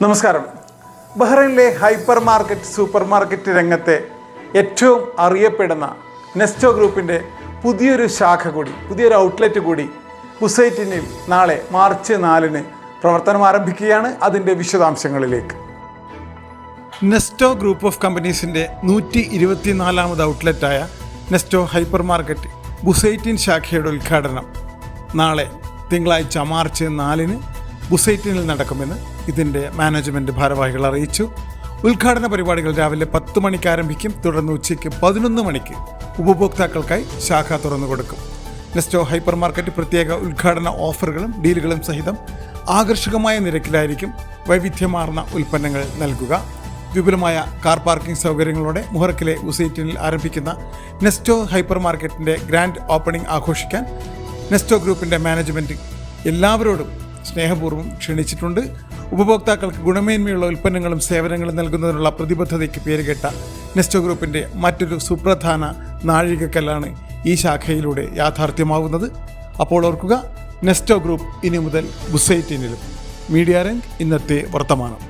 നമസ്കാരം. ബഹ്റൈനിലെ hyper market super market രംഗത്തെ ഏറ്റവും അറിയപ്പെടുന്ന നെസ്റ്റോ ഗ്രൂപ്പിന്റെ പുതിയൊരു ശാഖ കൂടി പുതിയൊരു ഔട്ട്ലെറ്റ് കൂടി പുസൈറ്റിനിൽ നാളെ മാർച്ച് നാലിന് പ്രവർത്തനം ആരംഭിക്കുകയാണ് അതിന്റെ വിശദാംശങ്ങളിലേക്ക്. നെസ്റ്റോ ഗ്രൂപ്പ് ഓഫ് കമ്പനീസിന്റെ നൂറ്റി ഇരുപത്തിനാലാമത് ഔട്ട്ലെറ്റായ നെസ്റ്റോ ഹൈപ്പർ മാർക്കറ്റ് ബുസൈറ്റിൻ ശാഖയുടെ ഉദ്ഘാടനം നാളെ തിങ്കളാഴ്ച മാർച്ച് നാലിന് ബുസൈറ്റിനിൽ നടക്കുമെന്ന് ഇതിന്റെ മാനേജ്മെന്റ് ഭാരവാഹികൾ അറിയിച്ചു. ഉദ്ഘാടന പരിപാടികൾ രാവിലെ പത്ത് മണിക്ക് ആരംഭിക്കും. തുടർന്ന് ഉച്ചയ്ക്ക് പതിനൊന്ന് മണിക്ക് ഉപഭോക്താക്കൾക്കായി ശാഖ തുറന്നു കൊടുക്കും. നെസ്റ്റോ ഹൈപ്പർ മാർക്കറ്റ് പ്രത്യേക ഉദ്ഘാടന ഓഫറുകളും ഡീലുകളും സഹിതം ആകർഷകമായ നിരക്കിലായിരിക്കും വൈവിധ്യമാർന്ന ഉൽപ്പന്നങ്ങൾ നൽകുക. വിപുലമായ കാർ പാർക്കിംഗ് സൗകര്യങ്ങളോടെ മുഹറക്കിലെ ഉസൈറ്റിനിൽ ആരംഭിക്കുന്ന നെസ്റ്റോ ഹൈപ്പർ മാർക്കറ്റിന്റെ ഗ്രാൻഡ് ഓപ്പണിംഗ് ആഘോഷിക്കാൻ നെസ്റ്റോ ഗ്രൂപ്പിന്റെ മാനേജ്മെന്റ് എല്ലാവരോടും സ്നേഹപൂർവം ക്ഷണിച്ചിട്ടുണ്ട്. ഉപഭോക്താക്കൾക്ക് ഗുണമേന്മയുള്ള ഉൽപ്പന്നങ്ങളും സേവനങ്ങളും നൽകുന്നതിനുള്ള പ്രതിബദ്ധതയ്ക്ക് പേരുകേട്ട നെസ്റ്റോ ഗ്രൂപ്പിന്റെ മറ്റൊരു സുപ്രധാന നാഴികക്കല്ലാണ് ഈ ശാഖയിലൂടെ യാഥാർത്ഥ്യമാവുന്നത്. അപ്പോൾ ഓർക്കുക നെസ്റ്റോ ഗ്രൂപ്പ് ഇനി മുതൽ ബുസൈറ്റിനിലും മീഡിയ രംഗ് ഇന്നത്തെ വർത്തമാനം.